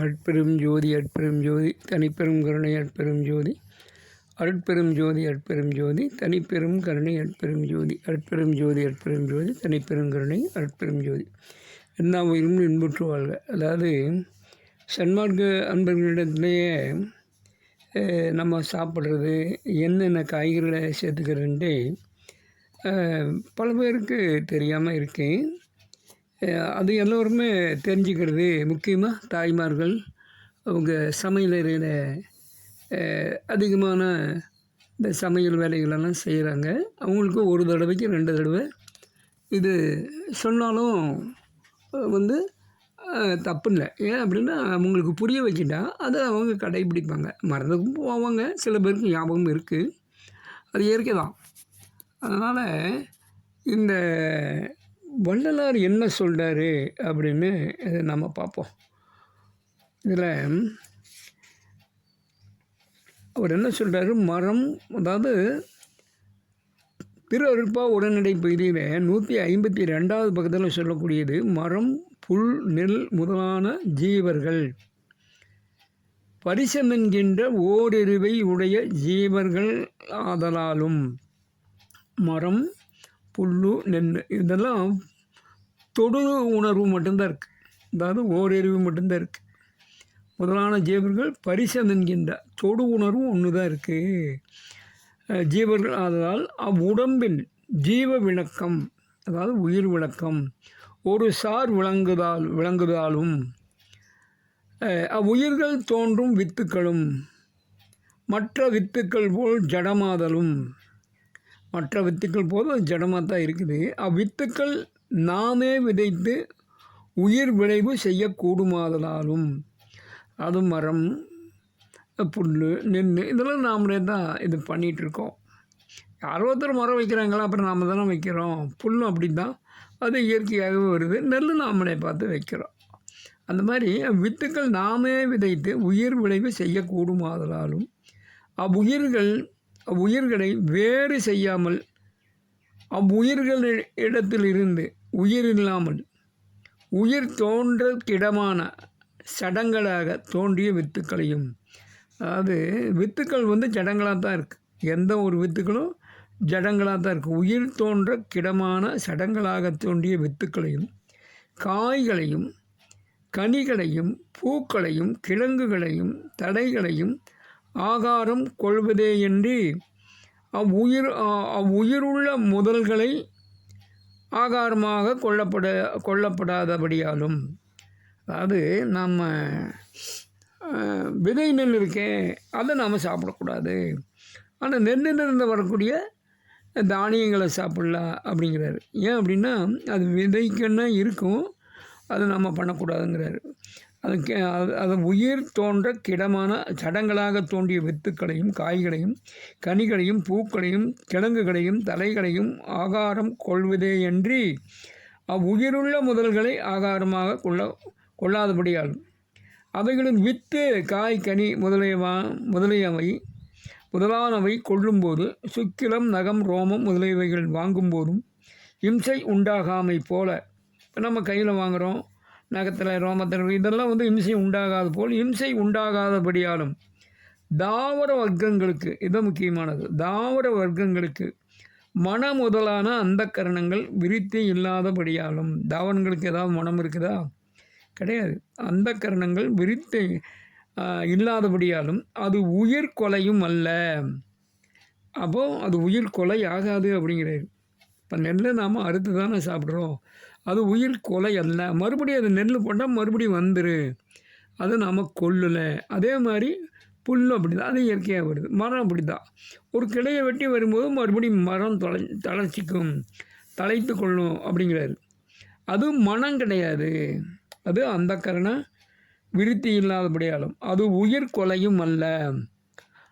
அட்பெரும் ஜோதி அற்பெரும் ஜோதி தனிப்பெரும் கருணை அட்பெரும் ஜோதி. அருட்பெரும் ஜோதி அட்பெரும் ஜோதி தனிப்பெரும் கருணை அற்பெரும் ஜோதி. அட்பெரும் ஜோதி அட்பெரும் ஜோதி தனிப்பெரும் கருணை அட்பெரும் ஜோதி. எல்லா உயிரும் இன்புற்று வாழ்க. அதாவது சன்மார்க்க அன்பர்களிடத்திலேயே நம்ம சாப்பிட்றது என்னென்ன காய்கறிகளை சேர்த்துக்கிறதுன்ட்டு பல பேருக்கு தெரியாமல் இருக்கேன். அது எல்லோருமே தெரிஞ்சுக்கிறது. முக்கியமாக தாய்மார்கள் அவங்க சமையலறையில் அதிகமான இந்த சமையல் வேலைகளெல்லாம் செய்கிறாங்க அவங்களுக்கு ஒரு தடவைக்கு ரெண்டு தடவை. இது சொன்னாலும் வந்து தப்பு இல்லை ஏன் அப்படின்னா அவங்களுக்கு புரிய வச்சுட்டா அதை அவங்க கடைபிடிப்பாங்க. மறந்துக்கும் போவாங்க. சில பேருக்கு ஞாபகம் இருக்குது அது இயற்கை தான் அதனால் இந்த வள்ளலார் என்ன சொல்கிறாரு அப்படின்னு இதை நம்ம பார்ப்போம். இதில் அவர் என்ன சொல்கிறாரு மரம் அதாவது திரு அருட்பா உடனடை பகுதியில் நூற்றி ஐம்பத்தி ரெண்டாவது பக்கத்தில் சொல்லக்கூடியது மரம் புல் நெல் முதலான ஜீவர்கள். பரிசம் என்கின்ற ஓரிருவை உடைய ஜீவர்கள் ஆதலாலும் மரம் புல்லு நெல் இதெல்லாம் தொடு உணர்வு மட்டும்தான் இருக்குது அதாவது ஓரறிவு மட்டும்தான் இருக்குது முதலான ஜீவர்கள் பரிசம் என்கின்ற தொடு உணர்வும் ஒன்று தான் இருக்குது ஜீவர்கள் ஆதலால் அவ்வுடம்பின் ஜீவ விளக்கம் அதாவது உயிர் விளக்கம் ஒரு சார் விளங்குதால் விளங்குதாலும் அவ்வுயிர்கள் தோன்றும் வித்துக்களும் மற்ற வித்துக்கள் போல் ஜடமாதலும் மற்ற வித்துக்கள் போது அது ஜடமாக தான் இருக்குது. அவ்வித்துக்கள் நாமே விதைத்து உயிர் விளைவு செய்யக்கூடுமாதலாலும் அது மரம் புல் நெல் இதெல்லாம் நாமளே தான் இது பண்ணிகிட்ருக்கோம். யாரோ ஒருத்தர் மரம் வைக்கிறாங்களா அப்புறம் நாம் தானே வைக்கிறோம். புல்லும் அப்படி தான் அது இயற்கையாகவே வருது. நெல் நாமளே பார்த்து வைக்கிறோம். அந்த மாதிரி வித்துக்கள் நாமே விதைத்து உயிர் விளைவு செய்யக்கூடுமாதலாலும் அவ்வுயிர்கள் அவ்வுயிர்களை வேறு செய்யாமல் அவ்வுயிர்கள் இடத்திலிருந்து உயிர் இல்லாமல் உயிர் தோன்ற கிடமான சடங்களாக தோன்றிய வித்துக்களையும். அதாவது வித்துக்கள் வந்து ஜடங்களாக தான் இருக்குது எந்த ஒரு வித்துக்களும் ஜடங்களாக தான் இருக்குது உயிர் தோன்ற கிடமான சடங்களாக தோன்றிய வித்துக்களையும் காய்களையும் கனிகளையும் பூக்களையும் கிழங்குகளையும் தடைகளையும் ஆகாரம் கொள்வதேயன்றி அவ்வுயிர் அவ்வுயிருள்ள முதல்களை ஆகாரமாக கொல்லப்பட கொல்லப்படாதபடியாலும் அதாவது நம்ம விதை நெல் இருக்கே அதை நாம் சாப்பிடக்கூடாது. ஆனால் நெல்லிலிருந்து வரக்கூடிய தானியங்களை சாப்பிட்லாம் அப்படிங்கிறாரு. ஏன் அப்படின்னா அது விதைக்குன்னா இருக்கும் அதை நம்ம பண்ணக்கூடாதுங்கிறாரு. அதுக்கு அது அது உயிர் தோன்ற கிடமான சடங்களாக தோன்றிய வித்துக்களையும் காய்களையும் கனிகளையும் பூக்களையும் கிழங்குகளையும் தலைகளையும் ஆகாரம் கொள்வதேயன்றி அவ்வுயிருள்ள முதல்களை ஆகாரமாக கொள்ள கொள்ளாதபடியாலும் அவைகளின் வித்து காய் கனி முதலியவா முதலியவை முதலானவை கொள்ளும்போது சுக்கிலம் நகம் ரோமம் முதலியவைகள் வாங்கும்போதும் இம்சை உண்டாகாமை போல இப்போ நம்ம கையில் வாங்குகிறோம் நகத்தில் ரோமத்தில் இதெல்லாம் வந்து இம்சை உண்டாகாது போல் இம்சை உண்டாகாதபடியாலும் தாவர வர்க்கங்களுக்கு இது முக்கியமானது தாவர வர்க்கங்களுக்கு மன முதலான அந்த கரணங்கள் விருத்தி இல்லாதபடியாலும் தாவரங்களுக்கு ஏதாவது மனம் இருக்குதா? கிடையாது. அந்த கரணங்கள் விருத்தி இல்லாதபடியாலும் அது உயிர் கொலையும் அல்ல. அப்போது அது உயிர் கொலை ஆகாது அப்படிங்கிறாரு. இப்போ நெல்லை நாம் அறுத்து தானே சாப்பிட்றோம். அது உயிர் கொலை அல்ல. மறுபடியும் அது நெல் போட்டால் மறுபடியும் வந்துரு. அதை நாம் கொல்லலை. அதே மாதிரி புல் அப்படி தான் அது இயற்கையாக வருது. மரம் அப்படி தான் ஒரு கிளையை வெட்டி வரும்போது மறுபடியும் மரம் தொலை தளர்ச்சிக்கும் தலைத்து கொள்ளும் அப்படிங்கிறாரு. அது மனம் கிடையாது. அது அந்த கரண விருத்தி இல்லாதபடியாலும் அது உயிர் கொலையும் அல்ல.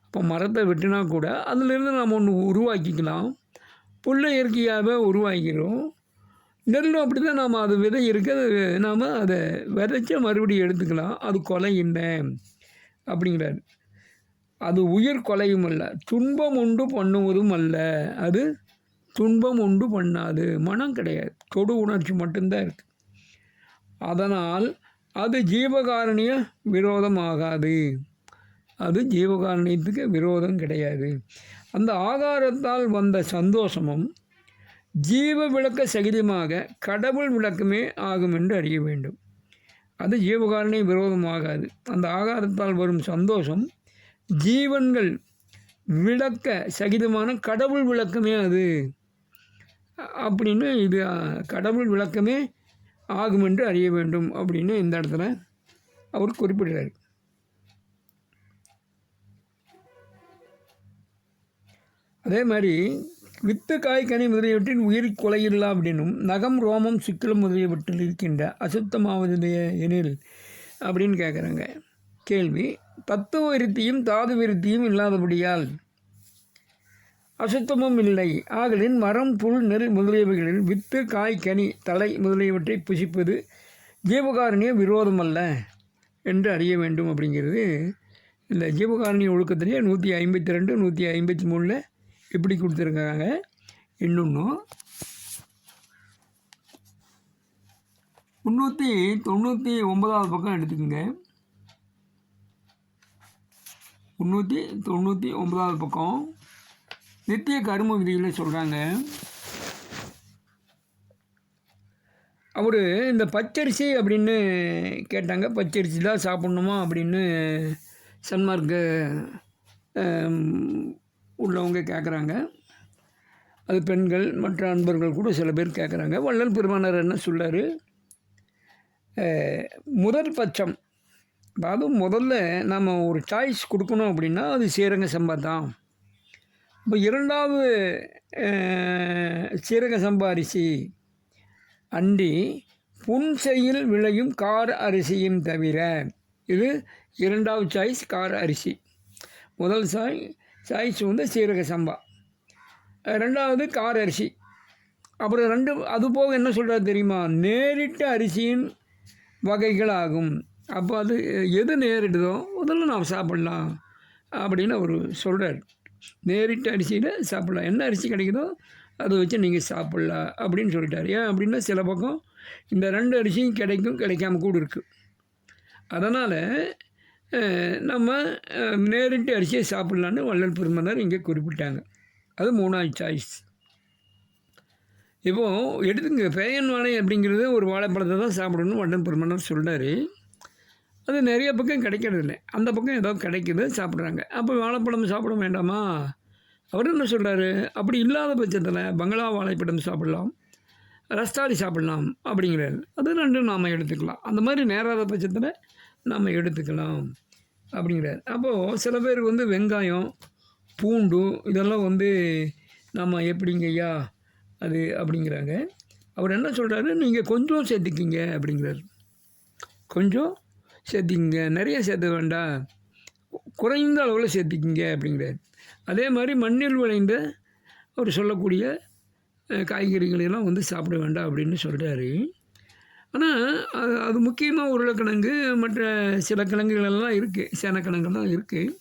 இப்போ மரத்தை வெட்டினா கூட அதிலிருந்து நாம் ஒன்று உருவாக்கிக்கலாம். புல்லை இயற்கையாகவே உருவாக்கிறோம். நெல்லும் அப்படி தான் நாம் அது விதை இருக்குது நாம் அதை விதைச்ச மறுபடியும் எடுத்துக்கலாம். அது கொலை இல்லை அப்படிங்கிறாரு. அது உயிர் கொலையும் அல்ல. துன்பம் உண்டு பண்ணுவதும் அல்ல. அது துன்பம் உண்டு பண்ணாது. மனம் கிடையாது. தொடு உணர்ச்சி மட்டும்தான் இருக்குது அதனால் அது ஜீவகாரணிய விரோதம் ஆகாது அது ஜீவகாரணியத்துக்கு விரோதம் கிடையாது. அந்த ஆகாரத்தால் வந்த சந்தோஷமும் ஜீவ விளக்க சகிதமாக கடவுள் விளக்கமே ஆகும் என்று அறிய வேண்டும். அது ஜீவகாரணிய விரோதமாகாது. அந்த ஆகாரத்தால் வரும் சந்தோஷம் ஜீவன்கள் விளக்க சகிதமான கடவுள் விளக்கமே அது. அப்படின்னு இது கடவுள் விளக்கமே ஆகும் என்று அறிய வேண்டும் அப்படின்னு இந்த இடத்துல அவர் குறிப்பிடுறார். அதே மாதிரி வித்து காய் கனி முதலியவற்றின் உயிர் கொலையில்லா அப்படின்னும் நகம் ரோமம் சிக்கலம் முதலியவற்றில் இருக்கின்ற அசுத்தமாவது எனில் அப்படின்னு கேட்குறாங்க கேள்வி தத்துவ விருத்தியும் தாது விருத்தியும் இல்லாதபடியால் அசுத்தமும் இல்லை. ஆகலின் மரம் புல் நெல் முதலியவைகளில் வித்து காய் கனி தலை முதலியவற்றை புசிப்பது ஜீவகாரணிய விரோதமல்ல என்று அறிய வேண்டும் அப்படிங்கிறது. இந்த ஜீவகாரணிய ஒழுக்கத்திலேயே நூற்றி ஐம்பத்தி ரெண்டு நூற்றி ஐம்பத்தி மூணில் இப்படி கொடுத்துருக்காங்க? இன்னொன்றும் முந்நூற்றி தொண்ணூற்றி ஒன்பதாவது பக்கம் எடுத்துக்கோங்க. முந்நூற்றி தொண்ணூற்றி ஒன்பதாவது பக்கம். நித்திய கரும விதிகளை சொல்கிறாங்க அவர் இந்த பச்சரிசி அப்படின்னு கேட்டாங்க. பச்சரிசி தான் சாப்பிட்ணுமா அப்படின்னு சன்மார்க்க உள்ளவங்க கேட்குறாங்க அது பெண்கள் மற்ற அன்பர்கள் கூட சில பேர் கேட்குறாங்க வள்ளல் பெருமானார் என்ன சொல்லார்? முதற் முதல் பட்சம். அதாவது முதல்ல நம்ம ஒரு சாய்ஸ் கொடுக்கணும் அப்படின்னா அது சீரக சம்பா தான். இப்போ இரண்டாவது சீரக சம்பா அரிசி. அண்டி புன்செயில் விளையும் கார் அரிசியும் தவிர இது இரண்டாவது சாய்ஸ் கார் அரிசி. முதல் சாய் சாய் வந்து சீரக சம்பா. ரெண்டாவது கார் அரிசி. அப்புறம் ரெண்டு அது போக என்ன சொல்கிறார் தெரியுமா? நேரிட்ட அரிசியின் வகைகள் ஆகும் அப்போ அது எது நேரிடுதோ முதல்ல நாம் சாப்பிட்லாம் அப்படின்னு அவர் சொல்கிறார் நேரிட்ட அரிசியில் சாப்பிட்லாம். என்ன அரிசி கிடைக்குதோ அதை வச்சு நீங்கள் சாப்பிட்லாம் அப்படின்னு சொல்லிட்டார். ஏன் அப்படின்னா சில பக்கம் இந்த ரெண்டு அரிசியும் கிடைக்கும் கிடைக்காம கூட இருக்குது அதனால் நம்ம நேரிட்டு அரிசியை சாப்பிட்லான்னு வள்ளல் பெருமனார் இங்கே குறிப்பிட்டாங்க. அது மூணாவது சாய்ஸ் இப்போ எடுத்துங்க பேயன் வாழை அப்படிங்கிறது ஒரு வாழைப்பழத்தை தான் சாப்பிடணும்னு வள்ளல் பெருமனார் சொல்கிறார் அது நிறைய பக்கம் கிடைக்கிறது இல்லை அந்த பக்கம் ஏதோ கிடைக்குது சாப்பிட்றாங்க. அப்போ வாழைப்பழம் சாப்பிட வேண்டாமா? அவர் என்ன சொல்கிறாரு அப்படி இல்லாத பட்சத்தில் பங்களா வாழைப்பழம் சாப்பிடலாம் ரஸ்தாளி சாப்பிடலாம் அப்படிங்கிறாரு. அது ரெண்டும் நாம் எடுத்துக்கலாம். அந்த மாதிரி நேராத பட்சத்தில் நம்ம எடுத்துக்கலாம் அப்படிங்கிறார். அப்போது சில பேருக்கு வந்து வெங்காயம் பூண்டு இதெல்லாம் வந்து நம்ம எப்படிங்க ஐயா அது அப்படிங்கிறாங்க. அவர் என்ன சொல்கிறாரு நீங்கள் கொஞ்சம் சேர்த்துக்கிங்க அப்படிங்கிறார். கொஞ்சம் சேர்த்திக்கிங்க. நிறைய சேர்த்த வேண்டாம். குறைந்த அளவில் சேர்த்திக்கிங்க அப்படிங்கிறார். அதே மாதிரி மண்ணில் விளைந்த அவர் சொல்லக்கூடிய காய்கறிகளெல்லாம் வந்து சாப்பிட வேண்டாம் அப்படின்னு சொல்கிறாரு ஆனால் அது அது முக்கியமாக உருளைக்கிழங்கு மற்ற சில கிழங்குகள் எல்லாம் இருக்குது சேனக்கிழங்குலாம் இருக்குது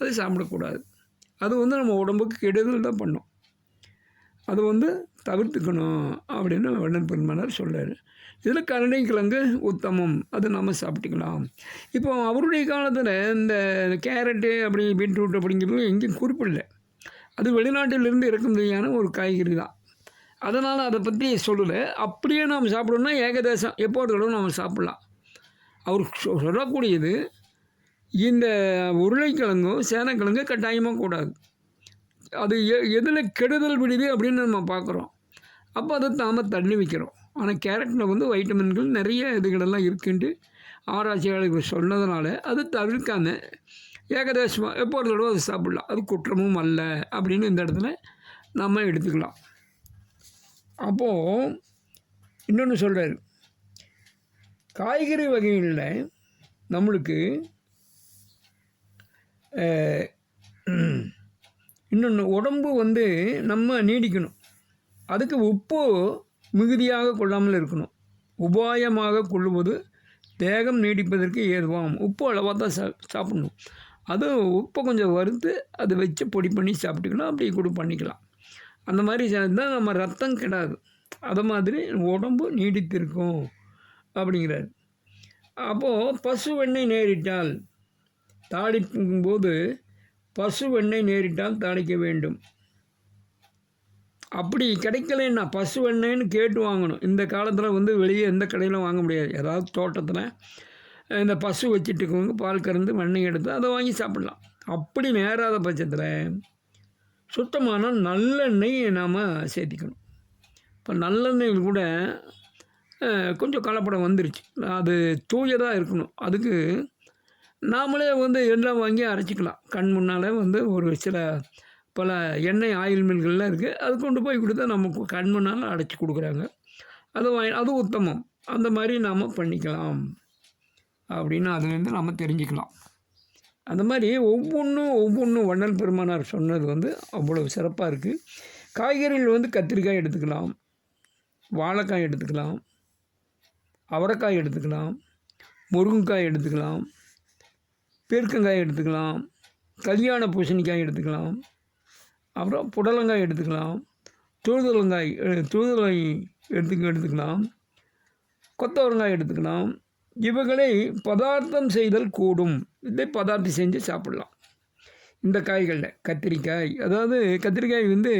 அது சாப்பிடக்கூடாது. அது வந்து நம்ம உடம்புக்கு கெடுதல் தான் பண்ணும். அது வந்து தவிர்த்துக்கணும் அப்படின்னு வண்ணன் பெருமானார் சொல்கிறார் இதில் கருணை கிழங்கு உத்தமம். அது நம்ம சாப்பிட்டுக்கலாம். இப்போ அவருடைய காலத்தில் இந்த கேரட்டு அப்படி பீட்ரூட் அப்படிங்கிறது எங்கேயும் குறிப்பிடல. அது வெளிநாட்டிலிருந்து இறக்குமதியான ஒரு காய்கறி தான். அதனால் அதை பற்றி சொல்லலை. அப்படியே நாம் சாப்பிடணும்னா ஏகதேசம். எப்போ தடவை நம்ம சாப்பிட்லாம். அவர் சொ- சொல்லக்கூடியது இந்த உருளைக்கிழங்கும் சேனக்கிழங்கு கட்டாயமாக கூடாது. அது எ எதில் கெடுதல் விடுது அப்படின்னு நம்ம பார்க்குறோம் அப்போ அதை நாம் தள்ளி வைக்கிறோம். ஆனால் கேரட்டில் வந்து வைட்டமின்கள் நிறைய இதுகளெல்லாம் இருக்குன்ட்டு ஆராய்ச்சியாளர்கள் சொன்னதுனால அது தவிர்க்காம ஏகதேசமாக எப்போ ஒரு தடவை அது சாப்பிடலாம். அது குற்றமும் அல்ல அப்படின்னு இந்த இடத்துல நம்ம எடுத்துக்கலாம். அப்போது இன்னொன்று சொல்கிறாரு காய்கறி வகைகளில் நம்மளுக்கு இன்னொன்று உடம்பு வந்து நம்ம நீடிக்கணும். அதுக்கு உப்பு மிகுதியாக கொள்ளாமல் இருக்கணும். உபாயமாக கொள்ளுவது தேகம் நீடிப்பதற்கு ஏதுவாகும். உப்பு அளவாக தான் சா சாப்பிடணும். அதுவும் உப்பை கொஞ்சம் வறுத்து அதை வச்சு பொடி பண்ணி சாப்பிட்டுக்கலாம். அப்படி கூட பண்ணிக்கலாம். அந்த மாதிரி சேர்ந்தால் நம்ம ரத்தம் கெடாது. அது மாதிரி உடம்பு நீடித்திருக்கும் அப்படிங்கிறாரு. அப்போது பசு வெண்ணெய் நேரிட்டால் தாளிக்கும் போது பசு வெண்ணெய் நேரிட்டால் தாளிக்க வேண்டும். அப்படி கிடைக்கலன்னா பசு வெண்ணெய்ன்னு கேட்டு வாங்கணும். இந்த காலத்தில் வந்து வெளியே எந்த கடையிலும் வாங்க முடியாது. ஏதாவது தோட்டத்தில் இந்த பசு வச்சுட்டு இருக்கவங்க பால் கறந்து வெண்ணெய் எடுத்து அதை வாங்கி சாப்பிட்லாம். அப்படி நேராத பட்சத்தில் சுத்தமான நல்லெண்ணெய் நாம் சேர்த்திக்கணும். இப்போ நல்லெண்ணெயில் கூட கொஞ்சம் கலப்படம் வந்துருச்சு. அது தூயதாக இருக்கணும். அதுக்கு நாமளே வந்து எண்ணெய் வாங்கி அரைச்சிக்கலாம். கண் முன்னால் வந்து ஒரு சில பல எண்ணெய் ஆயில் மில்கள்லாம் இருக்குது அது கொண்டு போய் கொடுத்தா நமக்கு கண் முன்னால் அடைச்சி கொடுக்குறாங்க. அது வாங்கி அது உத்தமம். அந்த மாதிரி நாம் பண்ணிக்கலாம். அப்படின்னு அதுலேருந்து நம்ம தெரிஞ்சுக்கலாம். அந்த மாதிரி ஒவ்வொன்றும் ஒவ்வொன்றும் வண்ணல் பெருமானார் சொன்னது வந்து அவ்வளவு சிறப்பாக இருக்குது காய்கறிகள் வந்து கத்திரிக்காய் எடுத்துக்கலாம் வாழைக்காய் எடுத்துக்கலாம் அவரைக்காய் எடுத்துக்கலாம் முருங்கைக்காய் எடுத்துக்கலாம் பேர்க்கங்காய் எடுத்துக்கலாம் கல்யாண பூசணிக்காய் எடுத்துக்கலாம் அப்புறம் புடலங்காய் எடுத்துக்கலாம் தூதுவளங்காய் அஹ், எடுத்துக்க எடுத்துக்கலாம் கொத்தவரங்காய் எடுத்துக்கலாம். இவைகளை பதார்த்தம் செய்தல் கூடும். இதே பதார்த்தம் செஞ்சு சாப்பிடலாம். இந்த காய்களில் கத்திரிக்காய் அதாவது கத்திரிக்காய் வந்து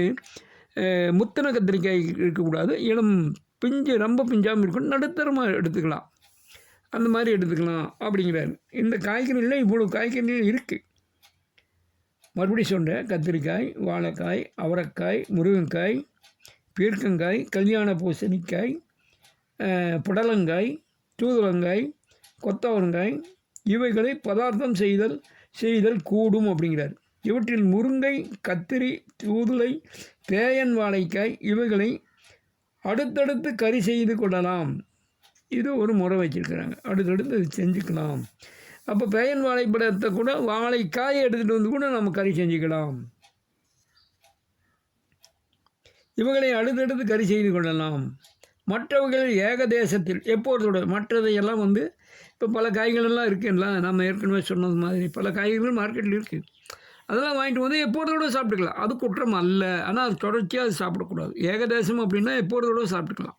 அஹ், முத்தின கத்திரிக்காய் இருக்கக்கூடாது. இளம் பிஞ்சு ரொம்ப பிஞ்சாமல் இருக்கும் நடுத்தரமாக எடுத்துக்கலாம். அந்த மாதிரி எடுத்துக்கலாம் அப்படிங்கிறாரு. இந்த காய்கறிகளில் இவ்வளோ காய்கறிகள் இருக்குது மறுபடியும் சொல்கிறேன் கத்திரிக்காய் வாழைக்காய் அவரைக்காய் முருங்கக்காய் பீர்க்கங்காய் கல்யாண பூசணிக்காய் புடலங்காய் தூதுவங்காய் கொத்தவரங்காய் இவைகளை பதார்த்தம் செய்தல் செய்தல் கூடும் அப்படிங்கிறார். இவற்றில் முருங்கை கத்திரி தூதுளை பேயன் வாழைக்காய் இவைகளை அடுத்தடுத்து கறி செய்து கொள்ளலாம். இது ஒரு முறை வச்சுருக்கிறாங்க. அடுத்தடுத்து அது செஞ்சுக்கலாம். அப்போ பேயன் வாழைப்படத்தை கூட வாழைக்காயை எடுத்துகிட்டு வந்து கூட நம்ம கறி செஞ்சுக்கலாம். இவைகளை அடுத்தடுத்து கறி செய்து கொள்ளலாம். மற்றவர்கள் ஏகதேசத்தில் எப்போதோட மற்றதையெல்லாம் வந்து இப்போ பல காய்கள் எல்லாம் இருக்குல்ல நம்ம ஏற்கனவே சொன்னது மாதிரி. பல காய்கறிகள் மார்க்கெட்டில் இருக்குது அதெல்லாம் வாங்கிட்டு வந்து எப்போதோட சாப்பிட்டுக்கலாம். அது குற்றம் அல்ல. ஆனால் அது தொடர்ச்சியாக அது சாப்பிடக்கூடாது. ஏகதேசம் அப்படின்னா எப்போதோட சாப்பிட்டுக்கலாம்.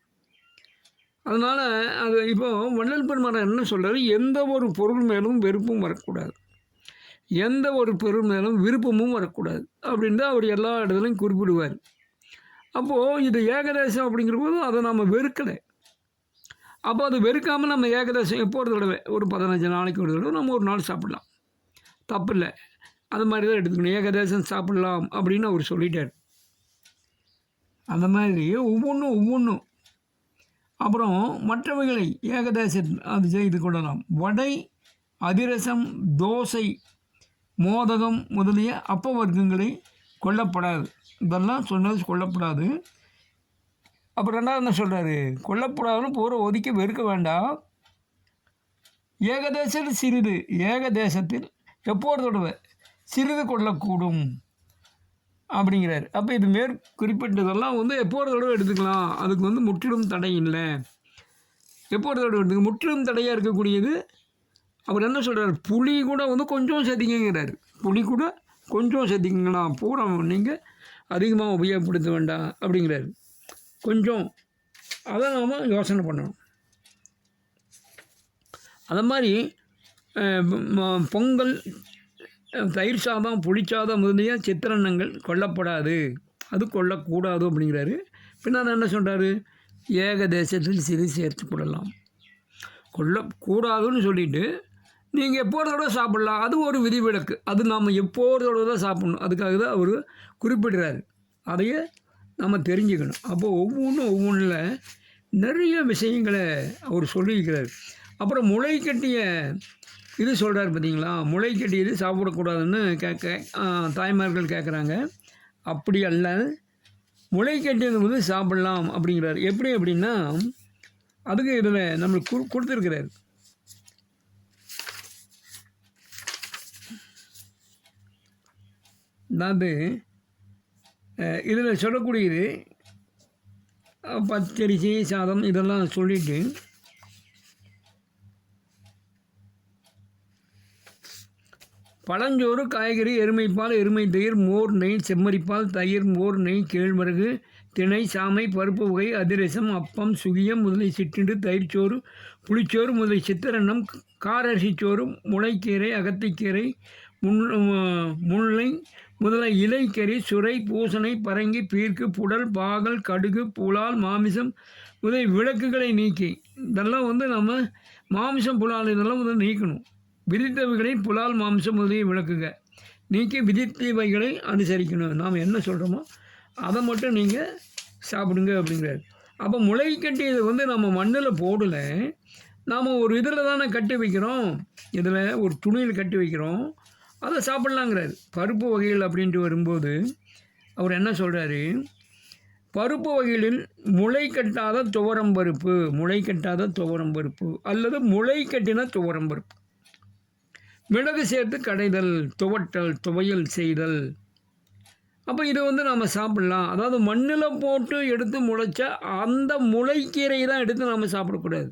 அதனால் அது இப்போ வள்ளல் பெருமான் என்ன சொல்கிறாரு எந்த ஒரு பொருள் மேலும் வெறுப்பும் வரக்கூடாது. எந்த ஒரு பொருள் மேலும் விருப்பமும் வரக்கூடாது. அப்படின்னு தான் அவர் எல்லா இடத்துலையும் குறிப்பிடுவார். அப்போது இது ஏகதேசம் அப்படிங்கிற போது அதை நம்ம வெறுக்கலை. அப்போ அது வெறுக்காமல் நம்ம ஏகதேசம் எப்போ ஒரு தடவை? ஒரு பதினஞ்சு நாளைக்கு ஒரு தடவை நம்ம ஒரு நாள் சாப்பிடலாம். தப்பு இல்லை அது மாதிரி தான் எடுத்துக்கணும். ஏகதேசம் சாப்பிடலாம் அப்படின்னு அவர் சொல்லிட்டார். அந்த மாதிரி ஒவ்வொன்றும் ஒவ்வொன்றும். அப்புறம் மற்றவைகளை ஏகதேசம் அது செய்து கொள்ளலாம். வடை அதிரசம் தோசை மோதகம் முதலிய அப்ப வர்க்கங்களை கொல்லப்படாது. இதெல்லாம் சொன்னது கொல்லப்படாது. அப்புறம் ரெண்டாவது என்ன சொல்கிறாரு கொல்லப்படாதுன்னு பூரா ஒதுக்கி வெறுக்க வேண்டாம். ஏகதேசத்தில் சிறிது ஏகதேசத்தில் எப்போது தடவை சிறிது கொள்ளக்கூடும் அப்படிங்கிறார். அப்போ இது மேற் குறிப்பிட்டதெல்லாம் வந்து எப்போது தடவை எடுத்துக்கலாம். அதுக்கு வந்து முற்றிலும் தடை இல்லை. எப்போது தடவை எடுத்துக்க முற்றிலும் தடையாக இருக்கக்கூடியது அவர் என்ன சொல்கிறார் புளி கூட வந்து கொஞ்சம் சேர்த்திக்கங்கிறார் புளி கூட கொஞ்சம் சேர்த்திக்கங்களா பூரம் நீங்கள் அதிகமாக உபயோகப்படுத்த வேண்டாம் அப்படிங்கிறாரு. கொஞ்சம் அதை நாம் யோசனை பண்ணணும். அது மாதிரி பொங்கல் தயிர் சாதம் புளிச்சாதம் முதலிய சித்திரன்னங்கள் கொல்லப்படாது. அது கொல்லக்கூடாது அப்படிங்கிறாரு. பின்னால் என்ன சொல்கிறாரு ஏக தேசத்தில் சிறு சேர்த்து கொள்ளலாம். கொல்லக்கூடாதுன்னு சொல்லிட்டு நீங்கள் எப்போதோட சாப்பிடலாம். அது ஒரு விதிவிலக்கு. அது நாம் எப்போதோட தான் சாப்பிட்ணும். அதுக்காக தான் அவர் குறிப்பிடுறாரு. அதையே நம்ம தெரிஞ்சுக்கணும். அப்போ ஒவ்வொன்றும் ஒவ்வொன்றில் நிறைய விஷயங்களை அவர் சொல்லியிருக்கிறார். அப்புறம் முளை கட்டிய இது சொல்கிறார் பார்த்தீங்களா முளை கட்டியது சாப்பிடக்கூடாதுன்னு கேட்க தாய்மார்கள் கேட்குறாங்க. அப்படி அல்ல முளை கட்டியது வந்து சாப்பிடலாம் அப்படிங்கிறார். எப்படி அப்படின்னா அதுக்கு இதில் நம்மளுக்கு கு கொடுத்துருக்கிறார். அதாவது இதில் சொல்லக்கூடியது பச்சரிசி சாதம் இதெல்லாம் சொல்லிட்டு பழஞ்சோறு காய்கறி எருமைப்பால் எருமை தயிர் மோர் நெய் செம்மறிப்பால் தயிர் மோர் நெய் கேழ்வரகு திணை சாமை பருப்பு வகை அதிரசம் அப்பம் சுகியம் முதலை சிற்றிண்டு தயிர்ச்சோறு புளிச்சோறு முதலை சித்திரன்னம் காரரிசிச்சோறு முளைக்கீரை அகத்திக்கீரை முன் முல்லை முதல இலைக்கறி சுரை பூசணை பரங்கி பீர்க்கு புடல் பாகல் கடுகு புலால் மாமிசம் முதலை விளக்குகளை நீக்கி இதெல்லாம் வந்து நம்ம மாமிசம் புலால் இதெல்லாம் வந்து நீக்கணும். விதித்தவைகளை புலால் மாமிசம் முதலிய விளக்குங்க நீக்கி விதித்தவைகளை அனுசரிக்கணும். நாம் என்ன சொல்கிறோமோ அதை மட்டும் நீங்கள் சாப்பிடுங்க அப்படிங்கிறாரு. அப்போ முளை கட்டியதை வந்து நம்ம மண்ணில் போடலை. நாம் ஒரு இதில் தானே கட்டி வைக்கிறோம். இதில் ஒரு துணியில் கட்டி வைக்கிறோம். அதை சாப்பிட்லாங்கிறாரு. பருப்பு வகைகள் அப்படின்ட்டு வரும்போது அவர் என்ன சொல்கிறாரு பருப்பு வகைகளில் முளை கட்டாத துவரம் பருப்பு முளை கட்டாத துவரம் பருப்பு அல்லது முளை கட்டின துவரம் பருப்பு. மிளகு சேர்த்து கடைதல் துவட்டல் துவையல் செய்தல். அப்போ இதை வந்து நாம் சாப்பிட்லாம். அதாவது மண்ணில் போட்டு எடுத்து முளைச்சா அந்த முளைக்கீரையை தான் எடுத்து நாம் சாப்பிடக்கூடாது.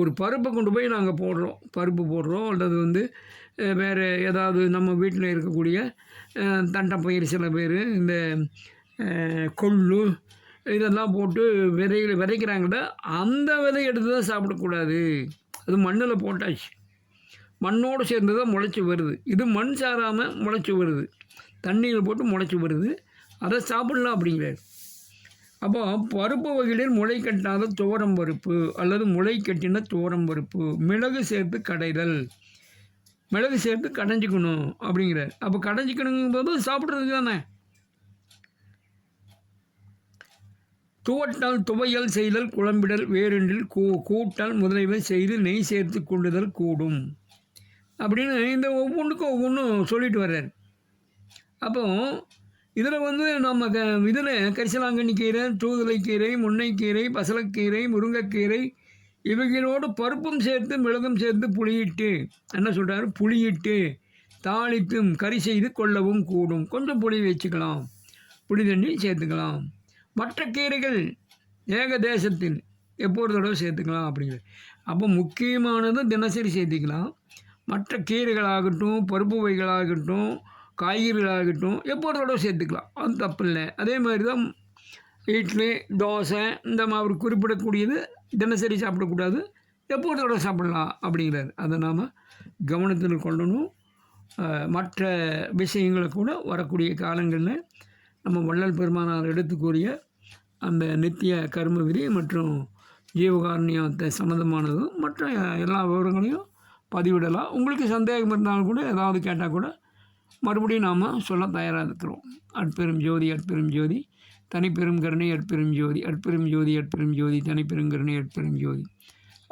ஒரு பருப்பை கொண்டு போய் நாங்கள் போடுறோம். பருப்பு போடுறோம். அல்லது வந்து வேறு ஏதாவது நம்ம வீட்டில் இருக்கக்கூடிய தண்டப்பயிர் தண்டைப்பயிர் சில பேர் இந்த கொள்ளு இதெல்லாம் போட்டு விதைகள் விதைக்கிறாங்கள்ல அந்த விதை எடுத்து தான் சாப்பிடக்கூடாது அது மண்ணில் போட்டாச்சு. மண்ணோடு சேர்ந்து தான் முளைச்சி வருது. இது மண் சாராமல் முளைச்சி வருது. தண்ணியில் போட்டு முளைச்சி வருது. அதை சாப்பிடலாம் அப்படிங்கிறார். அப்போ பருப்பு வகைகளில் முளை கட்டாத துவரம் பருப்பு அல்லது முளை கட்டின துவரம் பருப்பு மிளகு சேர்த்து கடைதல். மிளகு சேர்த்து கடைஞ்சிக்கணும் அப்படிங்கிற அப்போ கடைஞ்சிக்கணுங்கும் போது சாப்பிட்றதுக்கு தானே? துவட்டல் துவையல் செய்தல் குழம்பிடல் வேரெண்டில் கூ கூட்டல் முதலியவை செய்து நெய் சேர்த்து கொண்டுதல் கூடும். அப்படின்னு இந்த ஒவ்வொன்றுக்கும் ஒவ்வொன்றும் சொல்லிட்டு வர்றார். அப்போ இதில் வந்து நம்ம க இதில் கரிசலாங்கண்ணி கீரை தூதுளைக்கீரை முன்னைக்கீரை பசலக்கீரை முருங்கைக்கீரை இவைகளோடு பருப்பும் சேர்த்து மிளகும் சேர்த்து புளியிட்டு என்ன சொல்கிறாரு புளியிட்டு தாளித்தும் கறி செய்து கொள்ளவும் கூடும். கொஞ்சம் புளி வச்சுக்கலாம். புளி தண்ணி சேர்த்துக்கலாம். மற்ற கீரைகள் ஏக தேசத்தில் எப்போது தடவை சேர்த்துக்கலாம் அப்படிங்கிறது அப்போ முக்கியமானது தினசரி சேர்த்துக்கலாம். மற்ற கீரைகளாகட்டும் பருப்பு வகைகளாகட்டும் காய்கறிகளாகட்டும் எப்போது தடவை சேர்த்துக்கலாம். அது தப்பு இல்லை. அதே மாதிரி தான் இட்லி தோசை இந்த மாதிரி குறிப்பிடக்கூடியது தினசரி சாப்பிடக்கூடாது. எப்போதோட தடவை சாப்பிடலாம் அப்படிங்கிறாரு. அதை நாம் கவனத்தில் கொள்ளணும். மற்ற விஷயங்களை கூட வரக்கூடிய காலங்களில் நம்ம வள்ளல் பெருமானார் எடுத்து கூறிய அந்த நித்திய கர்ம விதி மற்றும் ஜீவகாரணியத்தை சம்மந்தமானதும் மற்ற எல்லா விவரங்களையும் பதிவிடலாம். உங்களுக்கு சந்தேகம் இருந்தாலும் கூட ஏதாவது கேட்டால் கூட மறுபடியும் நாம் சொல்ல தயாராக இருக்கிறோம். அற்பெரும் ஜோதி அற்பெரும் ஜோதி தனிப்பெரும் கருணை அற்பெரும் ஜோதி அற்பெரும் ஜோதி அற்பெரும் ஜோதி தனிப்பெரும் கருணை அற்பெரும் ஜோதி.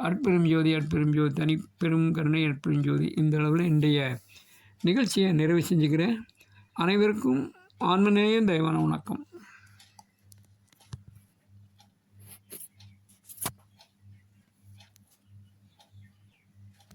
அற்பெரும் ஜோதி அற்பெரும் ஜோதி தனிப்பெரும் கருணை அற்பெரும் ஜோதி. இந்த அளவில் இன்றைய நிகழ்ச்சியை நிறைவு செஞ்சுக்கிறேன். அனைவருக்கும் ஆன்மநேயம் தயவான வணக்கம்.